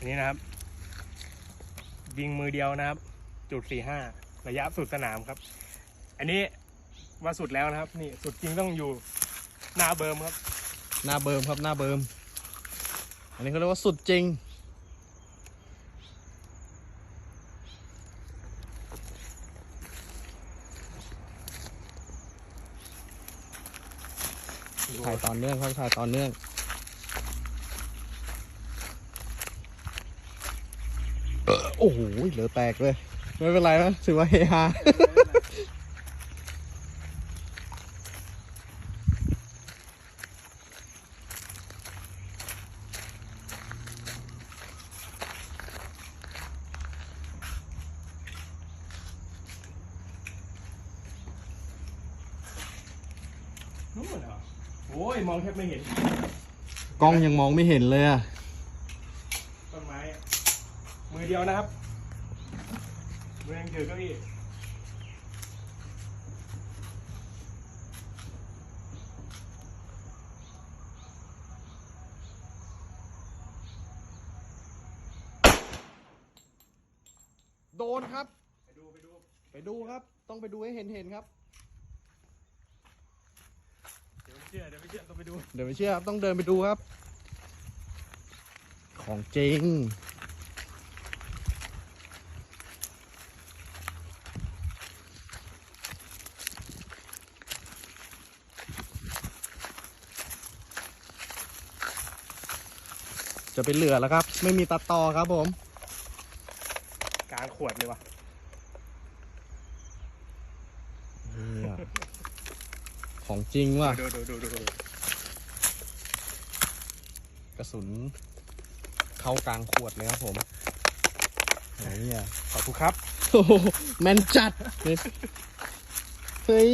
อันนี้นะครับ ยิงมือเดียวนะครับ จุดสี่ห้าระยะสุดสนามครับ อันนี้ว่าสุดแล้วนะครับ นี่สุดจริงต้องอยู่หน้าเบิร์มครับ หน้าเบิร์มครับหน้าเบิร์มอันนี้เขาเรียกว่าสุดจริง ถ่ายต่อเนื่องครับถ่ายต่อเนื่อง โอ้โหเหลือแตกเลย ไม่เป็นไรนะถือว่าเฮฮานู่นเหรอโอ้ยมองแทบไม่เห็น กล้องยังมองไม่เห็นเลยอะต้นไม้อะ มือเดียวนะครับมือยังถือเก้าอี้โดนครับ ไปดูไปดูไปดูครับ ต้องไปดูให้เห็นเห็นครับ เดี๋ยวไม่เชื่อเดี๋ยวไม่เชื่อต้องไปดู เดี๋ยวไม่เชื่อครับต้องเดินไปดูครับ ของจริง จะเป็นเหลือแล้วครับ ไม่มีตัดต่อครับผมกลางขวดเลยว่ะเนี่ยของจริงว่ะ ดูดูดูดูดูกระสุน เข้ากลางขวดเลยครับผมไหนเนี่ยขอบคุณครับ โอ้โหแมนจัด เฮ้ย